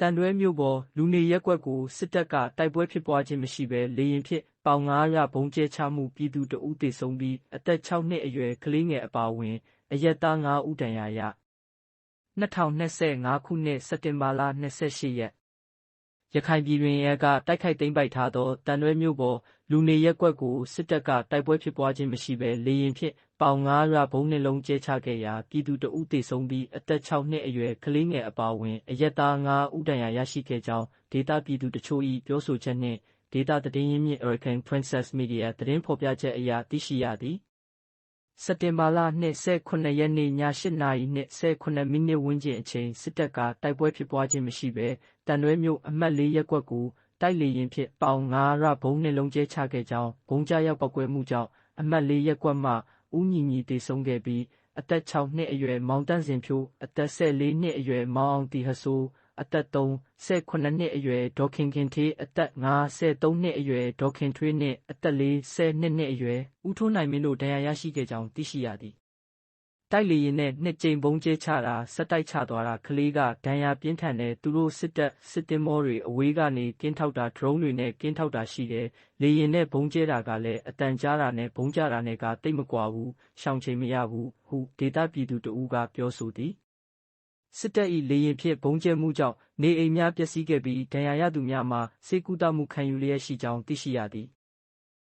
တန်တွဲမြို့ပေါ်လူနေရပ်ကွက်ကိုစစ်တပ်ကတိုက်ပွဲဖြစ်ပွားခြင်းမရှိဘဲလေရင်ဖြင့်ပေါင်900ဘုံကျဲချမှုပြည်သူတအုပ်သေဆုံးပြီးအသက်6နှစ်အရွယ်ကလေးငယ်အပါအဝင် အရက်သား9ဦးဒဏ်ရာရ2025ခုနှစ်စက်တင်ဘာလ28ရက် ရခိုင်ပြည်တွင်ရဲကတိုက်ခိုက်သိမ်းပိုက်ထားသောတန်ရွဲမြို့ပေါ်လူနေရက်ကွက်ကိုစစ်တပ်ကတိုက်ပွဲဖြစ်ပွားခြင်းမရှိဘဲလေရင်ဖြင့်ပေါင်900ဘုံနှလုံးကျဲချခဲ့ရာပြည်သူတအုပ်သေဆုံးပြီးအသက်6နှစ်အရွယ်ကလေးငယ်အပါအဝင်အရက်သား9ဦးဒဏ်ရာရရှိခဲ့ကြောင်းဒေတာပြည်သူတချို့၏ပြောဆိုချက်နှင့်ဒေတာသတင်းရင်းမြစ် American Princess Media သတင်းဖော်ပြချက်အရသိရှိရသည် စက်တင်ဘာလ29ရက်နေ့ည8နာရီနှင့်18မိနစ်ဝန်းကျင်အချိန်စစ်တပ်ကတိုက်ပွဲဖြစ်ပွားခြင်းမရှိဘဲတန်ရွဲမြို့အမှတ်၄ရပ်ကွက်ကိုတိုက်လေရင်ဖြင့်ပေါင်9ရဘုံနှလုံးကျဲချခဲ့ကြောင်းဘုံကြရောက်ပောက်ကွဲမှုကြောင့်အမှတ်၄ရပ်ကွက်မှဦးညီညီတေဆုံးခဲ့ပြီးအသက်6နှစ်အရွယ်မောင်တန်းစင်ဖြိုးအသက်14နှစ်အရွယ်မောင်အောင်တီဟဆိုး အသက်3 18နှစ်အရွယ်ဒေါခင်ခင်ထေးအသက်5 73နှစ်အရွယ်ဒေါခင်ထွေးနှင့်အသက်4 12နှစ်အရွယ်ဦးထွန်းနိုင်မင်းတို့ဒဏ်ရာရရှိခဲ့ကြောင်းသိရှိရသည်တိုက်လေရင်နဲ့နှစ်ကြိမ်ဘုံကျဲချတာဆက်တိုက်ချသွားတာကလေးကဒဏ်ရာပြင်းထန်တယ်သူတို့စစ်တပ်စစ်တင်မောတွေအဝေးကနေကင်းထောက်တာဒရုန်းတွေနဲ့ကင်းထောက်တာရှိတယ်လေရင်နဲ့ဘုံကျဲတာကလည်းအတန်ကြားတာနဲ့ဘုံကြတာနဲ့ကတိတ်မကွာဘူးရှောင်ချိန်မရဘူးဟုဒေတာပြည်သူတဦးကပြောဆိုသည် စစ်တပ်၏လေရင်ဖြင့်ဘုံကျဲမှုကြောင့် နေအိမ်များပျက်စီးခဲ့ပြီး ဒဏ်ရာရသူများမှာစေကူတာမှုခံယူလျက်ရှိကြောင်း သိရှိရသည်